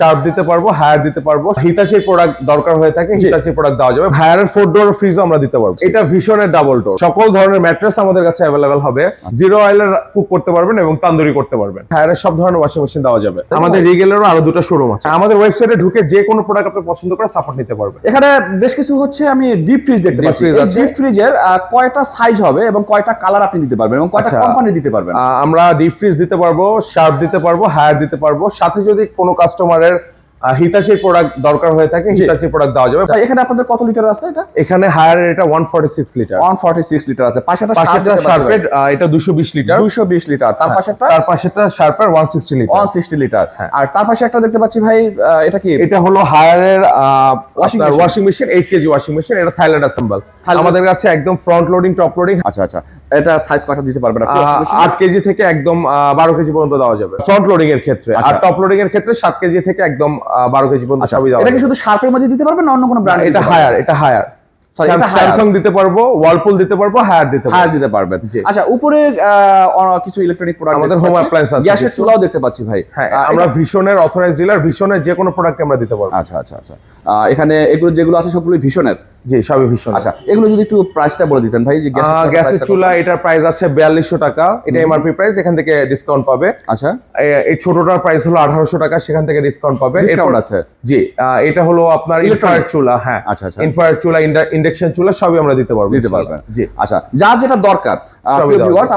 Sharp দিতে পারব higher দিতে পারব। হিতাচির প্রোডাক্ট দরকার হয়ে থাকে হিতাচির প্রোডাক্ট দেওয়া যাবে। হায়ারের ফোর ডোর ফ্রিজও আমরা দিতে পারব। এটা ভীষণের ডাবল ডোর সকল ধরনের ম্যাট্রেস আমাদের কাছে অ্যাভেলেবেল হবে। জিরো অয়েলের কুক করতে পারবেন এবং তান্দুরি করতে পারবেন। হায়ারের সব ধরনের ওয়াশিং মেশিন দেওয়া যাবে। আমাদের রিগেলেরও আরও দুটো শোরুম আছে। আমাদের ওয়েবসাইটে ঢুকে যে কোনো প্রোডাক্ট আপনি পছন্দ করে সাপোর্ট নিতে পারবেন। এখানে বেশ কিছু হচ্ছে আমি ডিপ ফ্রিজ দেখতে পাচ্ছি। ডিপ ফ্রিজের কয়টা সাইজ হবে এবং কয়টা কালার আপনি দিতে পারবেন এবং কয়টা আচ্ছা। কোম্পানি দিতে পারবেন? আমরা ডিপ ফ্রিজ দিতে পারব শার্প দিতে পারব হায়ার দিতে পারব। সাথে যদি কোনো কাস্টমারের হিতাচির প্রোডাক্ট দরকার হয়ে থাকে হিতাচির প্রোডাক্ট দেওয়া যাবে। ভাই, এখানে আপনাদের কত লিটার আছে এটা? এখানে হায়ার এটা one forty six litre one forty six litre আছে পাশেটা পাশেরটা শার্পের এটা দুশো বিশ লিটার দুশো বিশ লিটার তার পাশেটা তার পাশেরটা শার্পের one sixty litre one sixty litre হ্যাঁ। আর তার পাশে একটা দেখতে পাচ্ছি ভাই এটা কি? এটা হলো হায়ারের Washing machine। Washing machine eight KG washing machine এটা থাইল্যান্ড অ্যাসেম্বল আমাদের কাছে একদম ফ্রন্ট লোডিং টপ লোডিং আচ্ছা আচ্ছা। এটা সাইজ কয়টা দিতে পারবেন? আট কেজি থেকে একদম বারো কেজি পর্যন্ত দেওয়া যাবে। ফ্রন্ট লোডিং এর ক্ষেত্রে। আর আচ্ছা। টপ লোডিং এর ক্ষেত্রে সাত কেজি থেকে একদম বারো কেজি পর্যন্ত আচ্ছা, সবই দেওয়া এটা কি শুধু শার্পের মধ্যে দিতে পারবেন না অন্য কোনো ব্র্যান্ড এটা হায়ার এটা হায়ার স্যামসাং দিতে পারব ওয়ালপুল দিতে পারব হায়ার দিতে হায়ার দিতে পারবেন। আচ্ছা উপরে কিছু ইলেকট্রনিক প্রোডাক্ট আমাদের home appliance আছে গ্যাসের চুলাও দেখতে পাচ্ছি ভাই। হ্যাঁ আমরা ভীষণের অথরাইজ ডিলার ভীষণের যে কোনো প্রোডাক্ট আমরা দিতে পারব। আচ্ছা আচ্ছা আচ্ছা। এখানে এগুলো যেগুলো আছে সবগুলো ভীষণের জি সবই ভীষণ। আচ্ছা এগুলো যদি একটু প্রাইসটা বলে দিতেন ভাই যে গ্যাসের চুলা এটার প্রাইস আছে বিয়াল্লিশশো টাকা। এটা এমআরপি প্রাইস এখান থেকে ডিসকাউন্ট পাবে। আচ্ছা। এই ছোটটার প্রাইস হলো আঠারোশো টাকা সেখান থেকে ডিসকাউন্ট পাবে। ডিসকাউন্ট আছে? জি এটা হলো আপনার ইনফ্রারেড চুলা হ্যাঁ। আচ্ছা, আচ্ছা। ইনফ্রারেড চুলা ইন্ডাকশন চুলা সবই আমরা দিতে পারব দিতে। পারবেন। জি। আচ্ছা যার যেটা দরকার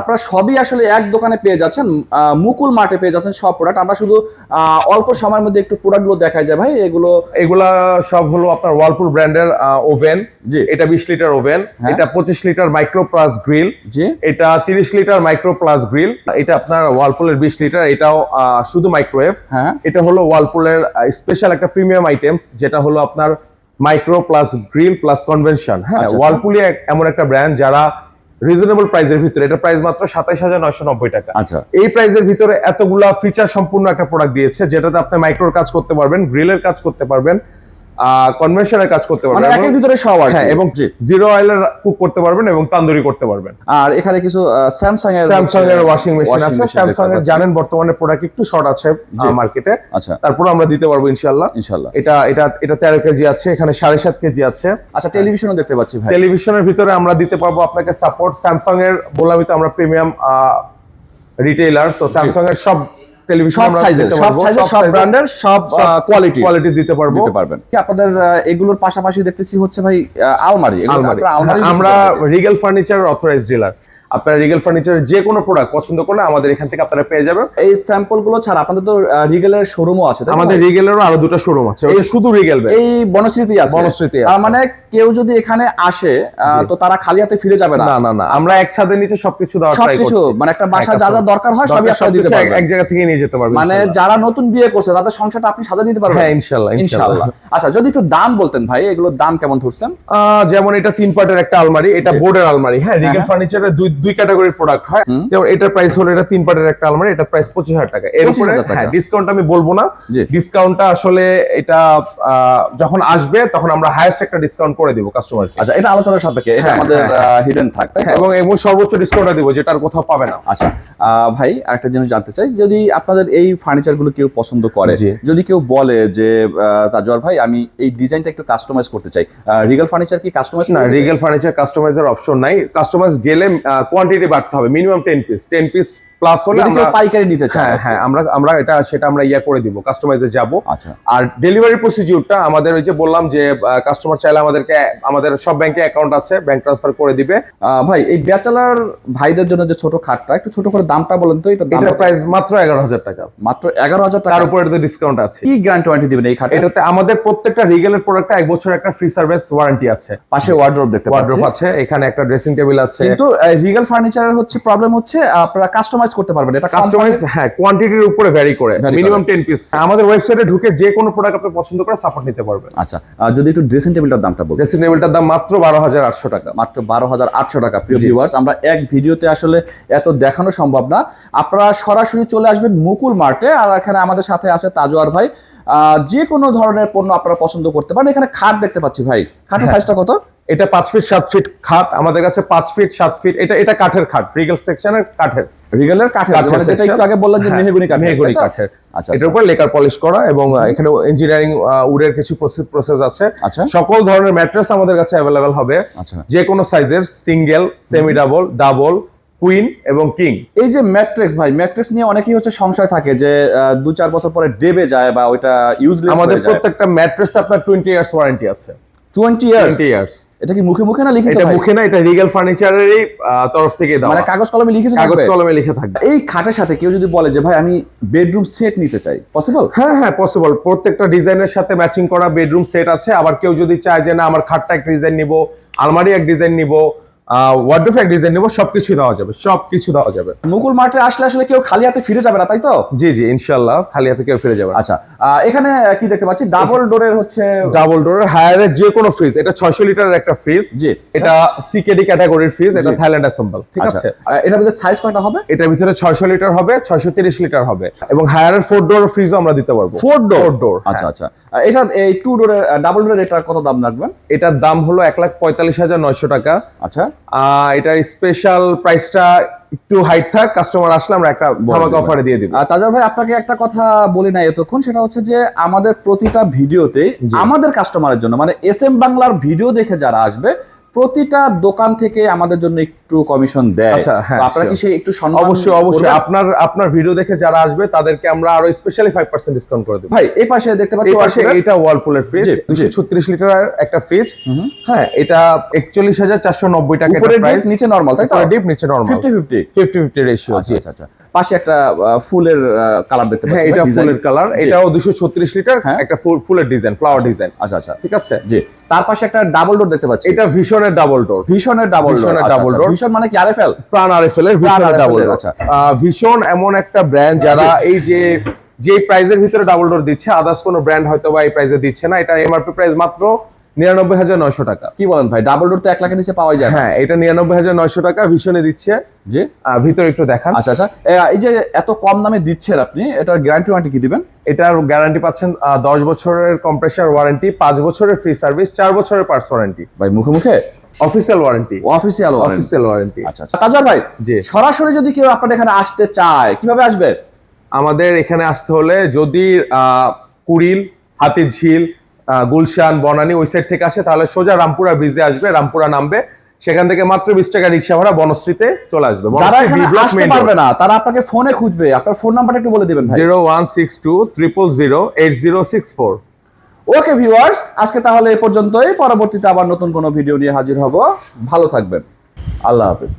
আপনারা সবই আসলে এক দোকানে পেয়ে যাচ্ছেন মুকুল মার্টে পেয়ে যাচ্ছেন সব প্রোডাক্ট আমরা শুধু আহ, অল্প সময়ের মধ্যে একটু প্রোডাক্টগুলো দেখাই যায় ভাই এগুলো এগুলা সব হলো আপনার ওয়ালপুল ব্র্যান্ডের ওভেন জি। এটা বিশ লিটার ওভেন হ্যাঁ। এটা পঁচিশ লিটার মাইক্রো প্লাস গ্রিল জি। এটা তিরিশ লিটার মাইক্রো প্লাস গ্রিল এটা আপনার ওয়ালপুলের বিশ লিটার এটাও শুধু মাইক্রোওয়েভ হ্যাঁ। এটা হলো ওয়ালপুলের স্পেশাল একটা প্রিমিয়াম আইটেমস যেটা হলো আপনার micro plus grill plus convention হ্যাঁ আচ্ছা, আচ্ছা। ওয়ালপুলি এমন একটা ব্র্যান্ড যারা রিজনেবল প্রাইসের ভিতরে এটা প্রাইস মাত্র সাতাইশ হাজার নয়শো নব্বই টাকা। আচ্ছা। এই প্রাইসের ভিতরে এতগুলা ফিচার সম্পূর্ণ একটা প্রোডাক্ট দিয়েছে যেটাতে আপনি মাইক্রোর কাজ করতে পারবেন গ্রিলের কাজ করতে পারবেন। কনভেনশনের কাজ করতে মানে পারবেন একের ভিতরে সব কি। হ্যাঁ এবং জিরো অয়েলের কুক করতে পারবেন এবং তান্দুরি করতে পারবেন। আর এখানে কিছু স্যামসাং এর স্যামসাং এর ওয়াশিং মেশিন আছে স্যামসাং এর জানেন বর্তমানে প্রোডাক্ট একটু শর্ট আছে মার্কেটে আচ্ছা। তারপর আমরা দিতে পারব ইনশাল্লাহ ইনশাল্লাহ এটা এটা এটা তেরো কেজি আছে এখানে সাড়ে সাত কেজি আছে। আচ্ছা টেলিভিশনও দেখতে পাচ্ছি ভাই। টেলিভিশনের ভিতরে আমরা দিতে পারব আপনাকে সাপোর্ট স্যামসাং এর বললাম তো আমরা প্রিমিয়াম রিটেইলার সো স্যামসাং এর সব টেলিভিশন সব আমরা সাইজের সব পারব, সাইজের সব ব্র্যান্ডের সব কোয়ালিটি কোয়ালিটি দিতে পারব। দিতে পারবেন। কি আপনাদের এগুলোর পাশাপাশি দেখতেছি হচ্ছে ভাই আলমারি। আমরা রিগেল ফার্নিচার অথরাইজ ডিলার আপনারা রিগেল ফার্নিচার যে কোনো প্রোডাক্ট পছন্দ করলে আমাদের এখান থেকে আপনারা পেয়ে যাবেন। এই স্যাম্পলগুলো ছাড়া আপনাদের তো রিগেলের শোরুমও আছে আমাদের? রিগেলেরও আরও দুটো শোরুম আছে। ওটা শুধু রিগেল এই বনশ্রীতি আছে। বনশ্রীতে তার। মানে কেউ যদি এখানে আসে তো তারা খালি হাতে ফিরে যাবে না। না না আমরা এক ছাদের নিচে সবকিছু দেওয়ার ট্রাই করছি। মানে একটা বাসা হ্যাঁ, যা যা দরকার হয় সবই আপনারা দিতে পারবেন। এক জায়গা থেকে নিয়ে যেতে পারবেন মানে যারা নতুন বিয়ে করছে তাদের সংসারটা আপনি সাজা দিতে পারবেন। হ্যাঁ ইনশাল্লাহ ইনশাআল্লাহ আচ্ছা যদি একটু দাম বলতেন ভাই এগুলোর দাম কেমন ধরছেন? যেমন এটা তিন পার্টের একটা আলমারি এটা বোর্ডের আলমারি। হ্যাঁ রিগেল হ্যাঁ। ফার্নিচারের দুই দুই ক্যাটাগরির প্রোডাক্ট হয়। যেমন এটার প্রাইস হলো এটা তিন পার্টের একটা আলমারি এটা প্রাইস পঁচিশ হাজার টাকা। এর উপরে 25,000 টাকা। হ্যাঁ ডিসকাউন্ট আমি বলব না। ডিসকাউন্টটা আসলে এটা যখন আসবে তখন আমরা হাইয়েস্ট একটা ডিসকাউন্ট করে দিব কাস্টমারকে আচ্ছা এটা আলোচনার সাপেক্ষে এটা হ্যাঁ, আমাদের হ্যাঁ, হিডেন থাক তাই তো? এবং এবং সর্বোচ্চ ডিসকাউন্টটা দিব যেটা আর কোথাও পাবে না। আচ্ছা ভাই আরেকটা জিনিস জানতে চাই যদি আপনাদের এই ফার্নিচারগুলো কেউ পছন্দ করে। যদি কেউ বলে যে তাজওয়ার ভাই আমি এই ডিজাইনটা একটু কাস্টমাইজ করতে চাই রিগাল ফার্নিচার কি কাস্টমাইজ না রিগেল ফার্নিচার কাস্টমাইজার অপশন নাই। কাস্টমাইজ গেলে কোয়ান্টিটি বাড়তে হবে minimum ten piece ten piece plus হলে আমরা পাইকারি নিতে হ্যাঁ হ্যাঁ আমরা আমরা এটা সেটা আমরা ইয়া করে দিব কাস্টমাইজে যাব। আচ্ছা। আর ডেলিভারি প্রসিডিউরটা আমাদের ওই যে বললাম যে কাস্টমার চাইলে আমাদেরকে আমাদের সব ব্যাংকে অ্যাকাউন্ট আছে ব্যাংক ট্রান্সফার করে দিবে। ভাই এই ব্যাচেলার ভাইদের জন্য যে ছোট খাটটা একটু ছোট করে দামটা বলেন তো এটা প্রাইস মাত্র এগারো হাজার টাকা। মাত্র এগারো হাজার উপরে এটাতে ডিসকাউন্ট আছে। কি গ্যারান্টি ওয়ারেন্টি দিবেন এই খাটে এটাতে আমাদের প্রত্যেকটা রিগেলের প্রোডাক্টে এক বছর একটা ফ্রি সার্ভিস ওয়ারেন্টি আছে। পাশে ওয়ার্ড্রোব দেখতে ওয়ার্ড্রোপ আছে এখানে একটা ড্রেসিং টেবিল আছে। কিন্তু রিগাল ফার্নিচারের হচ্ছে প্রবলেম হচ্ছে আপনারা কাস্টমাইজ করতে পারবেন। এটা কাস্টমাইজ হ্যাঁ কোয়ান্টিটির উপরে ভ্যারি করে মিনিমাম টেন পিস আমাদের ওয়েবসাইটে ঢুকে যে কোনো প্রোডাক্ট আপনি পছন্দ করে সাপোর্ট নিতে পারবেন। আচ্ছা যদি একটু ড্রেসিং টেবিলটার দামটা বলবেন ড্রেসিং টেবিলটার দাম মাত্র বারো হাজার আটশো টাকা। মাত্র বারো হাজার আটশো টাকা প্রিয় ভিউয়ার্স আমরা এক ভিডিওতে আসলে এত দেখানো সম্ভব না। আপনারা সরাসরি চলে আসবেন মুকুল মার্টে আর এখানে আমাদের সাথে আছে তাজোয়ার ভাই। আহ, যে কোনো ধরনের পণ্য আপনারা পছন্দ করতে পারেন। এখানে খাট দেখতে পাচ্ছি ভাই। খাটের হ্যাঁ। সাইজটা কত? এটা পাঁচ ফিট সাত ফিট খাট আমাদের কাছে পাঁচ ফিট সাত ফিট এটা এটা কাঠের খাট রিগেল সেকশনের কাঠের। রিগেলের কাঠের কাঠের মানে যেটা একটু আগে বললেন যে হ্যাঁ, মেহগুনি কাঠের মেহগনি কাঠের। আচ্ছা এটার উপর লেকার পলিশ করা এবং এখানে ইঞ্জিনিয়ারিং উডের কিছু প্রসেস আছে। আচ্ছা। সকল ধরনের ম্যাট্রেস আমাদের কাছে অ্যাভেলেবেল হবে। আচ্ছা। যে কোনো সাইজের single semi double double queen এবং কিং এই যে ম্যাট্রিক্স ভাই ম্যাট্রিক্স নিয়ে অনেকেই হচ্ছে সংশয় থাকে যে দু চার বছর পরে ডেবে যায় বা ওইটা ইউজলেস আমাদের প্রত্যেকটা ম্যাট্রেস আপনার টোয়েন্টি ইয়ার্স ওয়ারেন্টি আছে। টোয়েন্টি ইয়ার্স ইয়ার্স এটা কি মুখে মুখে না লিখে এটা মুখে না এটা রিগেল ফার্নিচারেরই তরফ থেকে দেওয়া। মানে কাগজ কলমে লিখে কাগজ কলমে লিখে থাকবে। এই খাটের সাথে কেউ যদি বলে যে ভাই আমি বেডরুম সেট নিতে চাই পসিবল হ্যাঁ হ্যাঁ পসিবল প্রত্যেকটা ডিজাইনের সাথে ম্যাচিং করা বেডরুম সেট আছে। আবার কেউ যদি চায় যে না আমার খাটটা এক ডিজাইন নিব আলমারি এক ডিজাইন নিব ওয়ার্ডরোব এক ডিজাইন নিব সবকিছু দেওয়া যাবে সবকিছু দেওয়া যাবে। মুকুল মার্টে আসলে আসলে কেউ খালি হাতে ফিরে যাবে না তাই তো? জি জি ইনশাল্লাহ খালি হাতে কেউ ফিরে যাবে আচ্ছা এখানে কি দেখতে পাচ্ছি? ডাবল ডোরের হচ্ছে ডাবল ডোরের হায়ারের যে কোনো ফ্রিজ এটা ছয়শো লিটারের একটা ফ্রিজ জি। এটা সিকেডি ক্যাটাগরির ফ্রিজ এটা থাইল্যান্ড অ্যাসেম্বল ঠিক আচ্ছা। আছে। এটার ভিতরে সাইজ কয়টা হবে? এটার ভিতরে ছয়শো লিটার হবে ছয়শো তিরিশ লিটার হবে এবং হায়ারের ফোর ডোর ফ্রিজও আমরা দিতে পারব। ফোর ডোর ফোর ডোর আচ্ছা আচ্ছা। এটা এই টু ডোরের ডাবল ডোরের এটার কত দাম রাখবেন? এটার দাম হলো এক লাখ পঁয়তাল্লিশ হাজার নয়শো টাকা। আচ্ছা। এটার স্পেশাল প্রাইসটা একটু হাইট থাক কাস্টমার আসলে আমরা একটা ধামাকা। অফারে দিয়ে দিব আর তাজার ভাই আপনাকে একটা কথা বলি না এতক্ষণ সেটা হচ্ছে যে আমাদের প্রতিটা ভিডিওতে। আমাদের কাস্টমারের জন্য মানে এস এম বাংলার ভিডিও দেখে যারা আসবে প্রতিটা দোকান থেকে আমাদের জন্য একটু কমিশন দেয়। আচ্ছা, হ্যাঁ, আপনারা কি সেই একটু অবশ্যই অবশ্যই। আপনার আপনার ভিডিও দেখে যারা আসবে তাদেরকে আমরা আরও স্পেশালি ফাইভ পার্সেন্ট ডিসকাউন্ট করে দেবো। ভাই এই পাশে দেখতে পাচ্ছি পাশে এটা ওয়ার্লপুলের ফ্রিজ জি, জি। দুশো ছত্রিশ লিটার একটা ফ্রিজ। হ্যাঁ এটা একচল্লিশ হাজার চারশো নব্বই টাকা উপরে প্রাইস নিচে নরমাল তাই তো? ডিপ নিচে normal fifty fifty fifty fifty ratio আচ্ছা আচ্ছা। পাশে একটা ফুলের কালার দেখতে হ্যাঁ পাচ্ছি এটা ফুলের কালার। এটাও দুশো ছত্রিশ লিটার হ্যাঁ। একটা ফুল ফুলের ডিজাইন ফ্লাওয়ার ডিজাইন। আচ্ছা আচ্ছা। ঠিক আছে? জি। তার পাশে একটা ডাবল ডোর দেখতে পাচ্ছি। এটা ভীষণের ডাবল ডোর ভীষণের ডাবল ডোর ভীষণের double door। ভীষণ মানে কি আরএফএল প্রাণ আরএফএল এর RFL ডাবল ডোর আচ্ছা। ভীষণ এমন একটা ব্র্যান্ড যারা এই যে যে প্রাইজের ভিতরে ডাবল ডোর দিচ্ছে আদার্স কোনো ব্র্যান্ড হয়তো বা এই প্রাইজে দিচ্ছে না। এটা এমআরপি প্রাইস মাত্র নিরানব্বই হাজার নয়শো টাকা। কি বলেন ভাই? ডাবল ডোর তো এক লাখের নিচে পাওয়া যায় হ্যাঁ এটা নিরানব্বই হাজার নয়শো টাকা। ভীষণে দিচ্ছে। আহ, ভিতরে একটু দেখান। আচ্ছা আচ্ছা। এই যে এত কম দামে দিচ্ছেন আপনি এটার গ্যারান্টি ওয়ারেন্টি কি দিবেন? এটার গ্যারান্টি পাচ্ছেন দশ বছরের কম্প্রেসার ওয়ারেন্টি পাঁচ বছরের ফ্রি সার্ভিস চার বছরের পার্টস ওয়ারেন্টি ভাই মুখে মুখে official warranty official official warranty আচ্ছা আচ্ছা। তাজার ভাই জি। সরাসরি যদি কেউ আপনার এখানে আসতে চায় কীভাবে আসবে? আমাদের এখানে আসতে হলে যদি কুড়িল হাতির ঝিল গুলশান বনানী ওই সাইড থেকে আসে তাহলে সোজা রামপুরা ব্রিজে আসবে রামপুরা নামবে। সেখান থেকে মাত্র বিশ টাকা রিক্সা ভাড়া বনশ্রীতে চলে আসবে। যারা এখানে আসতে পারবে না তারা আপনাকে ফোনে খুঁজবে। আপনার ফোন নাম্বারটা একটু বলে দিবেন zero one six two triple zero eight zero six four. Okay viewers আজকে তাহলে এ পর্যন্তই। পরবর্তীতে আবার নতুন কোনো ভিডিও নিয়ে হাজির হব। ভালো থাকবেন। আল্লাহ হাফেজ।